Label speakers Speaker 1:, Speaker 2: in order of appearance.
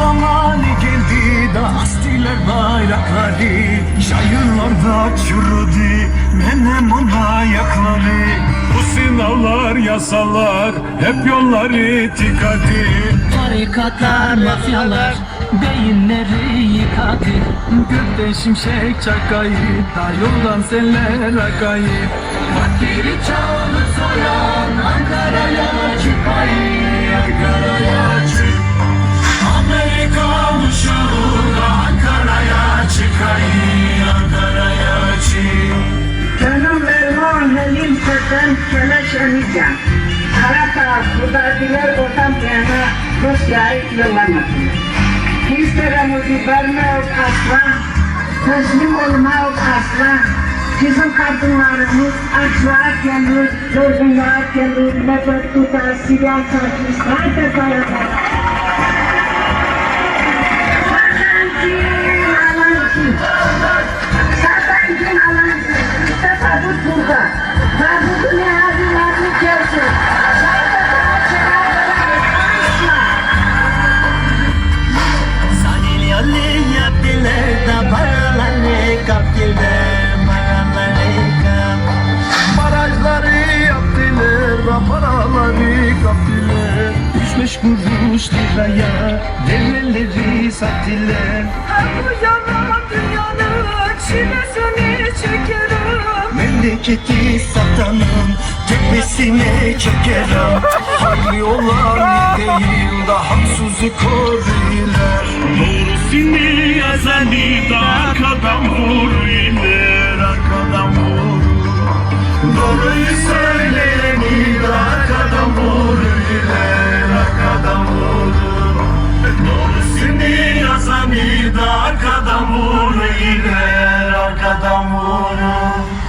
Speaker 1: zamanı geldi da astiler bayrakları Çayırlarda çürüdü menemun ayakları Bu sınavlar yasalar hep yolları tıkadı
Speaker 2: Tarikatlar
Speaker 1: mafyalar beyinleri yıkadı. Gökte şimşek çakayı da yoldan seller akayı.
Speaker 3: Sezen Keleş Emican. Kara taraf Hudadiler Otan Piyana Rusya'yı yollamasın. Bizlerimizi vermek asla, teslim olmak asla. Bizim kadınlarımız açlığa gelir, yorgunluğa gelir, nefret tutar, silahlar taşır, nerede dayanır?
Speaker 1: Kuruş liraya devreleri sattılar
Speaker 4: Ha bu yalan dünyanın çilesini çekerim.
Speaker 1: Memleketi satanın tepesine çekerim. Hayli olan değil da haksızı koruyorlar. Doğrusunu yazanı da arkadan vururlar Arkadan vururlar Arkadan vurur